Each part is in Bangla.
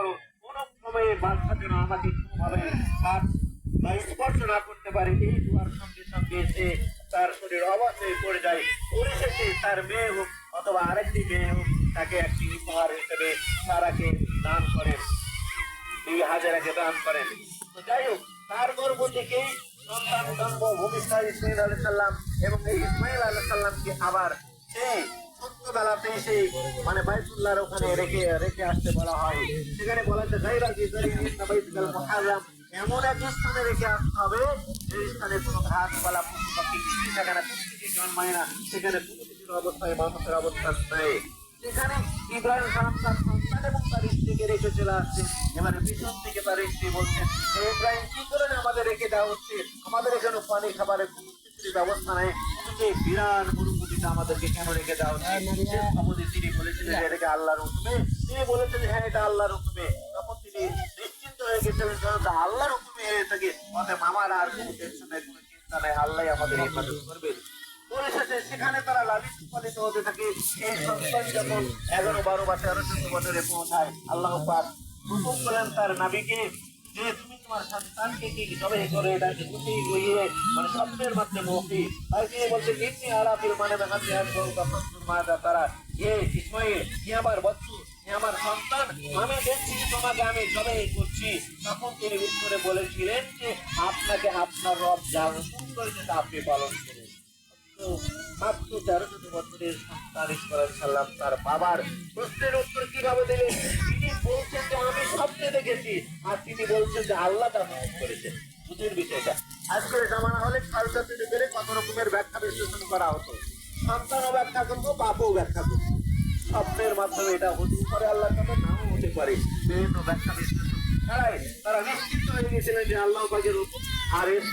করো। কোন সময়ে বাচ্চা যেন আমাকে কোনোভাবে বা স্পর্শ না করতে পারে, এই দুয়ার সঙ্গে সঙ্গে সে তার শরীর অবাক হয়ে পড়ে যায়। পরিশেষে তার মেয়ে হোক অথবা আরেকটি মেয়ে হোক, তাকে একটি উপহার হিসেবে সারাকে দান করেন। বিবি হাজারাকে দান করেন। তো যাই হোক, তার গর্ভ থেকেই সন্তান জন্ম ভূমিষ্ঠা ইসমাইল আলহ সাল্লাম এবং এই ইসমাইল আলহ সাল্লামকে আবার সেই মানে বাইতুল্লাহর ওখানে রেখে রেখে আসতে বলা হয়। সেখানে বলা হচ্ছে জিজারি বাইতুল মুহাররাম। এমন এক স্থানে রেখে আসতে হবে, যে স্থানে কোনো ঘাসপালা পশু পাখি থাকে না কিছু জন্মায় না। সেখানে কোনো কিছুর অবস্থায় মানুষের নেই। সেখানে ইব্রাহিম সালাম তার সন্তান এবং তার স্ত্রীকে রেখে চলে আসছে। এবারে পিছন থেকে তার স্ত্রী বলছেন ইব্রাহিম, কি করে আমাদের রেখে দেওয়া হচ্ছে? আমাদের এখানে পানি খাবারের কোনো কিছুর ব্যবস্থা নেই। এই বিরাট আমাদেরকে কেন রেখে দেওয়া হচ্ছে? তিনি বলেছিলেন যে এটাকে আল্লাহর হুকুমে তিনি বলেছেন হ্যাঁ এটা আল্লাহর হুকুমে। তখন তিনি নিশ্চিন্ত হয়ে গেছিলেন কারণ আল্লাহর হুকুমে হয়ে থাকে অতএব আমার আর কোনো টেনশন নেই কোনো চিন্তা নেই আল্লাহ আমাদের হেফাজত করবে। পরিশেষে সেখানে তারা লালিত পালিত হতে থাকে। এই সন্তান যখন এগারো বারো বা তেরো চোদ্দ বছরে পৌঁছায় আল্লাহ পাক হুকুম তার নাবিকে যে তুমি মানে মানে উত্তরে বলেছিলেন যে, আপনাকে আপনার রব যা হুকুম আপনি পালন করুন। মাত্র তেরো বছরের সন্তান তার বাবার প্রশ্নের উত্তর কীভাবে দিলেন? তিনি বলছেন দেখেছি। আর তিনি বলছেন যে আল্লাহ তা হুকুম করেছেন বুঝের বিষয়টা? আজকের জামানা হলে কালটা তৈরি করে কত রকমের ব্যাখ্যা বিশ্লেষণ করা হতো। সন্তানও ব্যাখ্যা করব বাপও ব্যাখ্যা করব। স্বপ্নের মাধ্যমে এটা হতেও পারে আল্লাহ কাছে নাও হতে পারে। বিভিন্ন ব্যাখ্যা বিশ্লেষণ। তারা নিশ্চিত হয়ে গেছিলেন যে আল্লাহ পাকের হুকুম আর আলাইহিস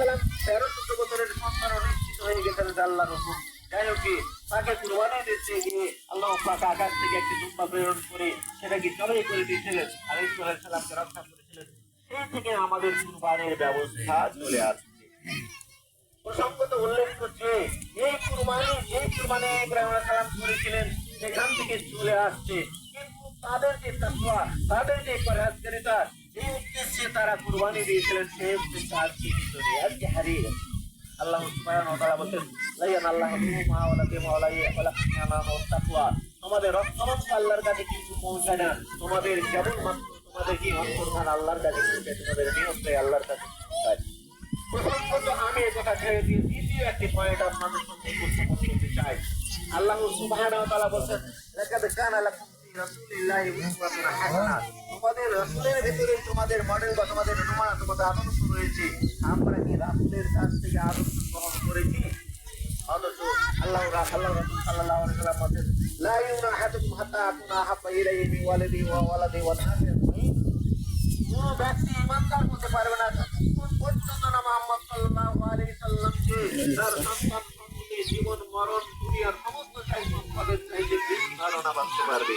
সালাম তেরো চোদ্দ বছরের সন্তানও নিশ্চিত হয়ে গেছিলেন যে আল্লাহর হুকুম যাই হোক কি, তাকে কুরবানি দিতে গিয়ে আল্লাহ পাক আকাশ থেকে একটি দুম্বা প্রেরণ করে সেটাকে জবাই করে দিয়েছিলেন। আর ইসমাইল সালামকে রক্ষা করেছিলেন। সেই থেকে আমাদের কুরবানির ব্যবস্থা চলে আসছে। প্রসঙ্গত উল্লেখ করছে, এই কুরবানি যে কুরবানি ইব্রাহিম সালাম করেছিলেন, সেখান থেকে চলে আসছে। কিন্তু তাদের যে তাকওয়া, তাদের যে পরহেজগারিতা, এই উদ্দেশ্যে তারা কুরবানি দিয়েছিলেন, সেই উদ্দেশ্যে আজকে কিন্তু আজকে হারিয়ে গেছে আল্লাহ সুবহানাহু বলেন লাইয়ান তোমাদের রক্ষণাত্মক আল্লাহর কাছে কিছু পৌঁছায় না। তোমাদের কেবল মাত্র তোমাদের কি অন্তর্ধান আল্লাহর কাছে পৌঁছায়, তোমাদের নিয়মটাই আল্লাহর কাছে পৌঁছায়। আমি এ কথা ছেড়ে দিয়ে দ্বিতীয় একটি পয়েন্ট আপনাদের সঙ্গে উপস্থাপন করতে চাই। আল্লাহ সুবহানাহু ওয়া তাআলা বলেন লাকাদ কানা লাকুম তোমাদের রাসূলের ভিতরে তোমাদের মডেল বা তোমাদের তোমাদের আদর্শ রয়েছে। আমরা কি রাসূলের কাছ থেকে আদর্শ গ্রহণ করেছি? অথচ আল্লাহ আল্লাহ রাসূল সাল্লাল্লাহু আলাইহি ওয়াসাল্লাম বলেন লা ইউনা আহাদুকুম হাত্তা আকুনা আহাব্বা ইলাইহি মিন ওয়ালিদি ওয়া ওয়ালাদি ওয়া নাসি আজমাইন কোন ব্যক্তি ইমানদার হতে পারবে না যতক্ষণ পর্যন্ত না মোহাম্মদ সাল্লাল্লাহু তার সন্তান জীবন, মরণ, দুনিয়ার সমস্ত চাই সম্পদের চাইতে বেশি ধারণা বাঁচতে পারবে।